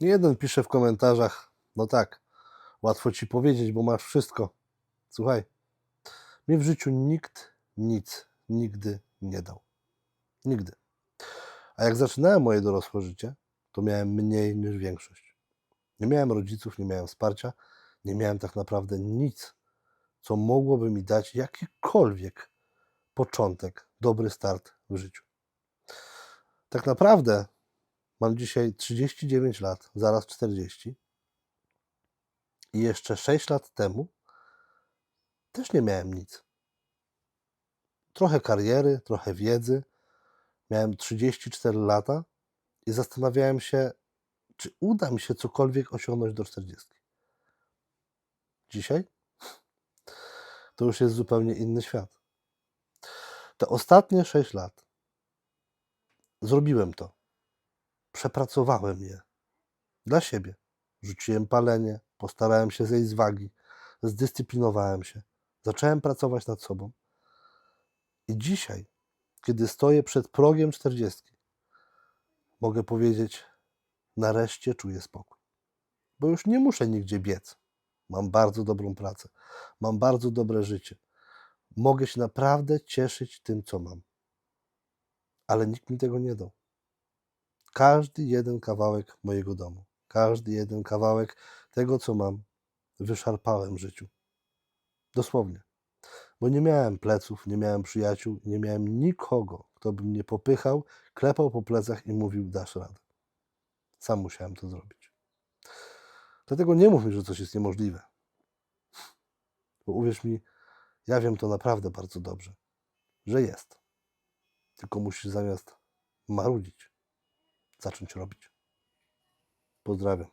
Jeden pisze w komentarzach, no tak, łatwo ci powiedzieć, bo masz wszystko. Słuchaj, mi w życiu nikt nic nigdy nie dał. Nigdy. A jak zaczynałem moje dorosłe życie, to miałem mniej niż większość. Nie miałem rodziców, nie miałem wsparcia, nie miałem tak naprawdę nic, co mogłoby mi dać jakikolwiek początek, dobry start w życiu. Tak naprawdę mam dzisiaj 39 lat, zaraz 40. I jeszcze 6 lat temu też nie miałem nic. Trochę kariery, trochę wiedzy. Miałem 34 lata i zastanawiałem się, czy uda mi się cokolwiek osiągnąć do 40. Dzisiaj to już jest zupełnie inny świat. Te ostatnie 6 lat zrobiłem to. Przepracowałem je dla siebie. Rzuciłem palenie, postarałem się zejść z wagi, zdyscyplinowałem się, zacząłem pracować nad sobą. I dzisiaj, kiedy stoję przed progiem 40, mogę powiedzieć: nareszcie czuję spokój. Bo już nie muszę nigdzie biec. Mam bardzo dobrą pracę, mam bardzo dobre życie. Mogę się naprawdę cieszyć tym, co mam. Ale nikt mi tego nie dał. Każdy jeden kawałek mojego domu, każdy jeden kawałek tego, co mam, wyszarpałem w życiu. Dosłownie. Bo nie miałem pleców, nie miałem przyjaciół, nie miałem nikogo, kto by mnie popychał, klepał po plecach i mówił: Dasz radę. Sam musiałem to zrobić. Dlatego nie mów mi, że coś jest niemożliwe. Bo uwierz mi, ja wiem to naprawdę bardzo dobrze, że jest. Tylko musisz zamiast marudzić, zacząć robić. Pozdrawiam.